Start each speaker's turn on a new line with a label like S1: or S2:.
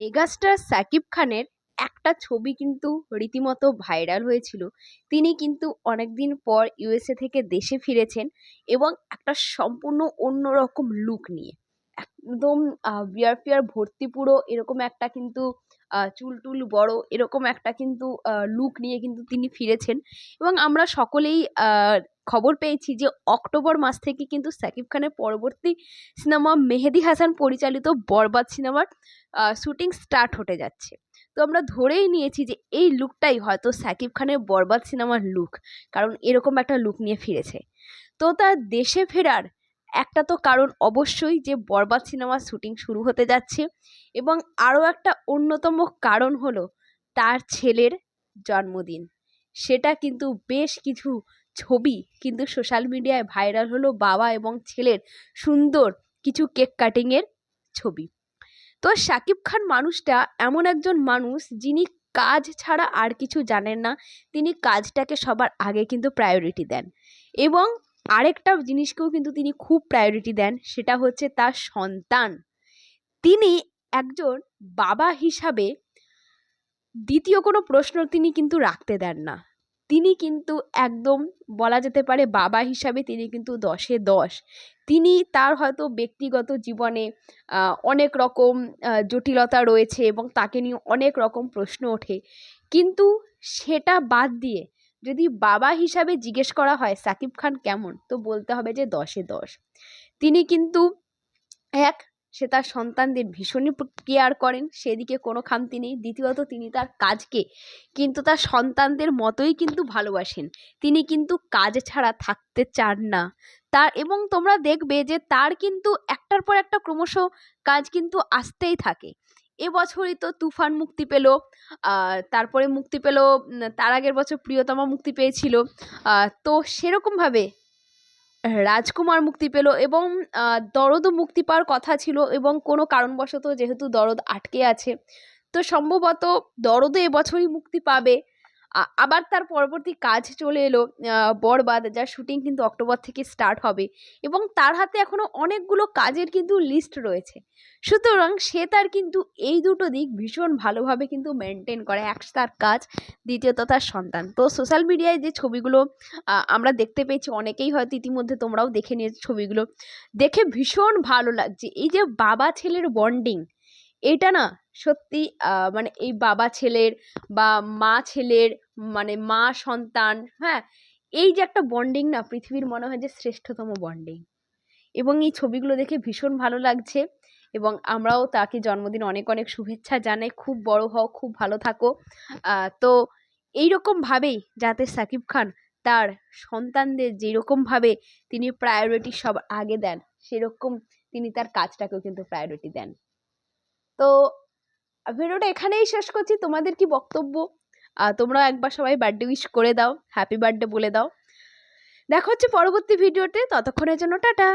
S1: Megastar Shakib খানের একটা ছবি কিন্তু রীতিমতো ভাইরাল হয়েছিল। তিনি কিন্তু অনেক দিন পর ইউএসএ থেকে দেশে ফিরেছেন এবং একটা সম্পূর্ণ অন্যরকম লুক নিয়ে। একদম বিয়ার ফিয়ার ভর্তি পুরো এরকম একটা কিন্তু চুল টুল বড় এরকম একটা কিন্তু লুক নিয়ে কিন্তু তিনি ফিরেছেন। এবং আমরা সকলেই খবর পেয়েছি যে অক্টোবর মাস থেকে কিন্তু সাকিব খানের পরবর্তী সিনেমা মেহেদি হাসান পরিচালিত বরবাদ সিনেমার শুটিং স্টার্ট হতে যাচ্ছে। তো আমরা ধরেই নিয়েছি যে এই লুকটাই হয়তো সাকিব খানের বরবাদ সিনেমার লুক কারণ এরকম একটা লুক নিয়ে ফিরেছে। তো তার দেশে ফেরার একটা তো কারণ অবশ্যই যে বরবাদ সিনেমার শ্যুটিং শুরু হতে যাচ্ছে এবং আরও একটা অন্যতম কারণ হলো তার ছেলের জন্মদিন। সেটা কিন্তু বেশ কিছু ছবি কিন্তু সোশ্যাল মিডিয়ায় ভাইরাল হলো বাবা এবং ছেলের সুন্দর কিছু কেক কাটিংয়ের ছবি। তো শাকিব খান মানুষটা এমন একজন মানুষ যিনি কাজ ছাড়া আর কিছু জানেন না। তিনি কাজটাকে সবার আগে কিন্তু প্রায়োরিটি দেন এবং আরেকটা জিনিসকেও কিন্তু তিনি খুব প্রায়োরিটি দেন, সেটা হচ্ছে তার সন্তান। তিনি একজন বাবা হিসাবে দ্বিতীয় কোনো প্রশ্ন তিনি কিন্তু রাখতে দেন না। তিনি কিন্তু একদম বলা যেতে পারে বাবা হিসাবে তিনি কিন্তু দশে দশ। তিনি তার হয়তো ব্যক্তিগত জীবনে অনেক রকম জটিলতা রয়েছে এবং তাকে নিয়ে অনেক রকম প্রশ্ন ওঠে। কিন্তু সেটা বাদ দিয়ে যদি বাবা হিসাবে জিজ্ঞেস করা হয়, সাকিব খান কেমন? তো বলতে হবে যে দশে দশ। তিনি কিন্তু এক, সে তার সন্তানদের ভীষণই কেয়ার করেন, সেদিকে কোনো খামতি নেই। দ্বিতীয়ত, তিনি তার কাজকে কিন্তু তার সন্তানদের মতোই কিন্তু ভালোবাসেন। তিনি কিন্তু কাজ ছাড়া থাকতে চান না। তার, এবং তোমরা দেখবে যে তার কিন্তু একটার পর একটা ক্রমশ কাজ কিন্তু আসতেই থাকে। এবছরই তো তুফান মুক্তি পেল। তারপরে মুক্তি পেল তার আগের বছর প্রিয়তমা মুক্তি পেয়েছিল। তো সেরকমভাবে রাজকুমার মুক্তি পেল এবং দরদও মুক্তি পাওয়ার কথা ছিল এবং কোনো কারণবশত যেহেতু দরদ আটকে আছে, তো সম্ভবত দরদও এবছরই মুক্তি পাবে। আবার তার পরবর্তী কাজ চলে এলো বরবাদ, যার শুটিং কিন্তু অক্টোবর থেকে স্টার্ট হবে এবং তার হাতে এখনও অনেকগুলো কাজের কিন্তু লিস্ট রয়েছে। সুতরাং সে তার কিন্তু এই দুটো দিক ভীষণ ভালোভাবে কিন্তু মেনটেন করে। এক তার কাজ, দ্বিতীয়ত তার সন্তান। তো সোশ্যাল মিডিয়ায় যে ছবিগুলো আমরা দেখতে পেয়েছি, অনেকেই হয়তো ইতিমধ্যে তোমরাও দেখে নিয়েছো ছবিগুলো। দেখে ভীষণ ভালো লাগছে। এই যে বাবা ছেলের বন্ডিং এটা না সত্যি মানে এই বাবা ছেলের বা মা ছেলের মানে মা সন্তান হ্যাঁ? এই যে একটা বন্ডিং না পৃথিবীর মনে হয় যে শ্রেষ্ঠতম বন্ডিং এবং এই ছবিগুলো দেখে ভীষণ ভালো লাগছে এবং আমরাও তাকে জন্মদিন অনেক অনেক শুভেচ্ছা জানাই। খুব বড় হও, খুব ভালো থাকো। তো এইরকমভাবেই যাতে সাকিব খান তার সন্তানদের যেরকমভাবে তিনি প্রায়োরিটি সব আগে দেন, সেরকম তিনি তার কাজটাকেও কিন্তু প্রায়োরিটি দেন। তো, ভিডিওটা এখানেই শেষ করছি। তোমাদের কি বক্তব্য? তোমরা একবার সবাই বার্থডে উইশ করে দাও। হ্যাপি বার্থডে বলে দাও। দেখা হচ্ছে পরবর্তী ভিডিওতে। ততক্ষণের জন্য টাটা।